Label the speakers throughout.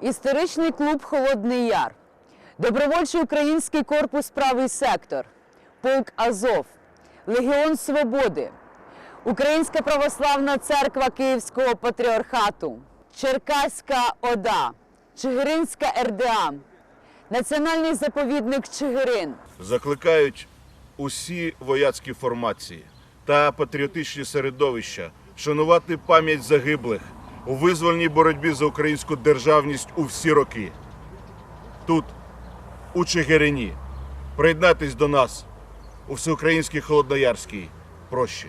Speaker 1: Історичний клуб Холодний Яр, Добровольчий український корпус Правий сектор, Полк Азов, Легіон Свободи, Українська православна церква Київського патріархату, Черкаська ОДА, Чигиринська РДА, Національний заповідник Чигирин.
Speaker 2: закликають усі вояцькі формації та патріотичні середовища шанувати пам'ять загиблих у визвольній боротьбі за українську державність у всі роки. Тут, у Чигирині, приєднатись до нас у всеукраїнській холодноярській прощі.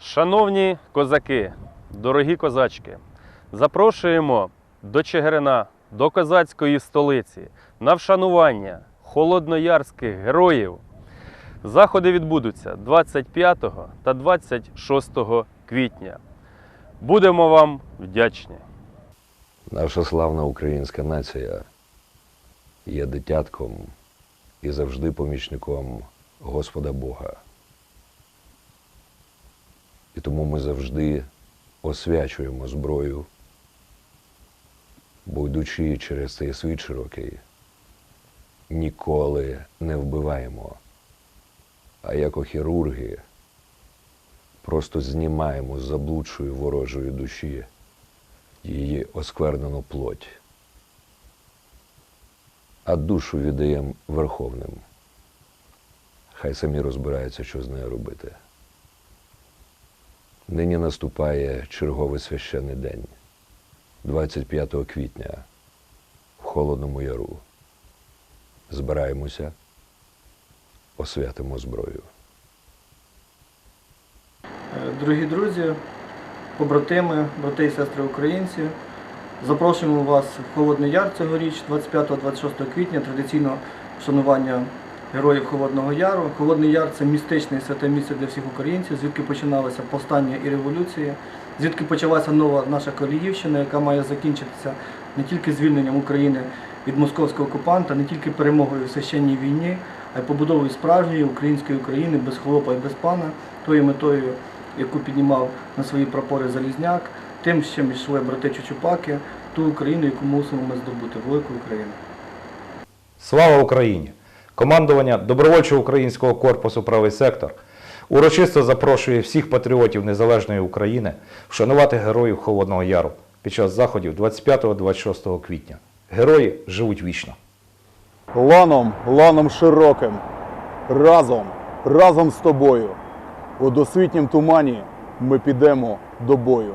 Speaker 3: Шановні козаки, дорогі козачки, запрошуємо до Чигирина, до козацької столиці на вшанування холодноярських героїв. Заходи відбудуться 25 та 26 квітня. Будемо вам вдячні.
Speaker 4: Наша славна українська нація є дитятком і завжди помічником Господа Бога. І тому ми завжди освячуємо зброю, бо йдучи через цей світ широкий, ніколи не вбиваємо, а як хірурги просто знімаємо з заблудшої ворожої душі її осквернену плоть, а душу віддаємо Верховним. Хай самі розбираються, що з нею робити. Нині наступає черговий священний день, 25 квітня, в Холодному Яру. Збираємося, освятимо зброю.
Speaker 5: Дорогі друзі, побратими, брати і сестри українці, запрошуємо вас в Холодний Яр цьогоріч, 25-26 квітня, традиційно вшанування героїв Холодного Яру. Холодний Яр це містичне і святе місце для всіх українців, звідки починалися повстання і революції, звідки почалася нова наша Коліївщина, яка має закінчитися не тільки звільненням України від московського окупанта, не тільки перемогою в священній війні, а й побудовою справжньої української України без хлопа і без пана, тою метою, яку піднімав на свої прапори Залізняк, тим, з чим йшли брати Чучупаки, ту Україну, яку мусимо ми здобути, велику Україну.
Speaker 6: Слава Україні! Командування Добровольчого українського корпусу Правий сектор урочисто запрошує всіх патріотів Незалежної України вшанувати героїв Холодного Яру під час заходів 25-26 квітня. Герої живуть вічно.
Speaker 7: ланом, ланом широким, разом, разом з тобою. У досвітнім тумані ми підемо до бою.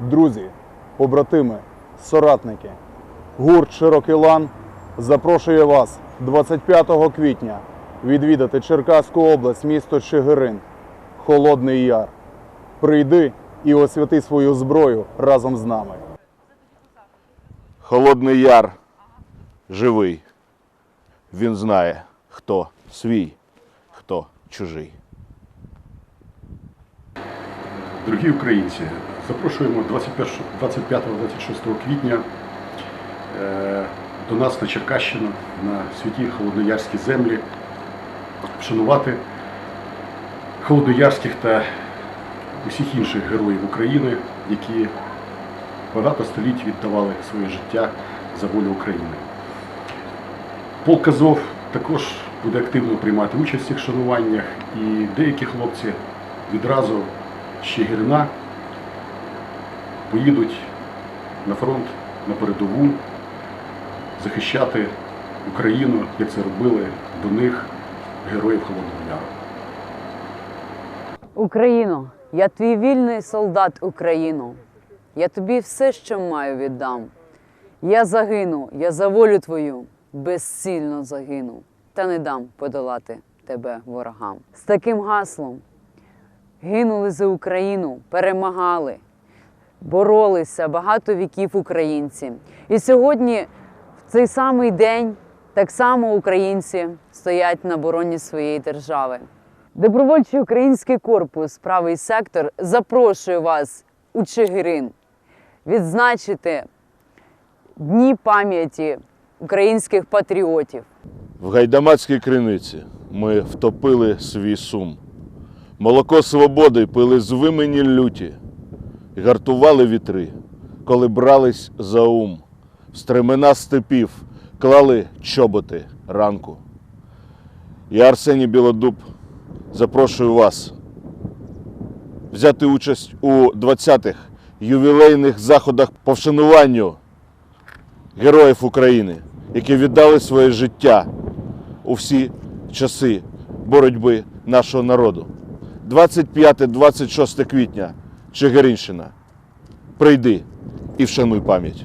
Speaker 7: Друзі, побратими, соратники, гурт Широкий лан запрошує вас 25 квітня відвідати Черкаську область, місто Чигирин, Холодний Яр. Прийди і освяти свою зброю разом з нами.
Speaker 2: Холодний яр живий. Він знає, хто свій, хто чужий.
Speaker 8: Дорогі українці, запрошуємо 25-26 квітня е, до нас на Черкащину, на святі Холодноярські землі, вшанувати холодноярських та усіх інших героїв України, які багато століть віддавали своє життя за волю України. Полк Азов також буде активно приймати участь в цих шануваннях, і деякі хлопці відразу з поїдуть на фронт, на передову, захищати Україну, як це робили до них героїв Холодного Яру.
Speaker 1: Україно, я твій вільний солдат Україно. Я тобі все, що маю, віддам. Я загину, я за волю твою безсильно загину, та не дам подолати тебе ворогам. З таким гаслом гинули за Україну, перемагали, боролися багато віків українці. І сьогодні, в цей самий день, так само українці стоять на обороні своєї держави. Добровольчий український корпус Правий сектор запрошує вас у Чигирин відзначити дні пам'яті українських патріотів.
Speaker 2: В гайдамацькій криниці ми втопили свій сум. Молоко свободи пили з вимені люті, гартували вітри, коли брались за ум. стремена степів клали чоботи ранку. Я Арсеній Білодуб запрошую вас взяти участь у 20-х ювілейних заходах по вшануванню героїв України, які віддали своє життя у всі часи боротьби нашого народу. 25-26 квітня Чигиринщина. Прийди і вшануй пам'ять.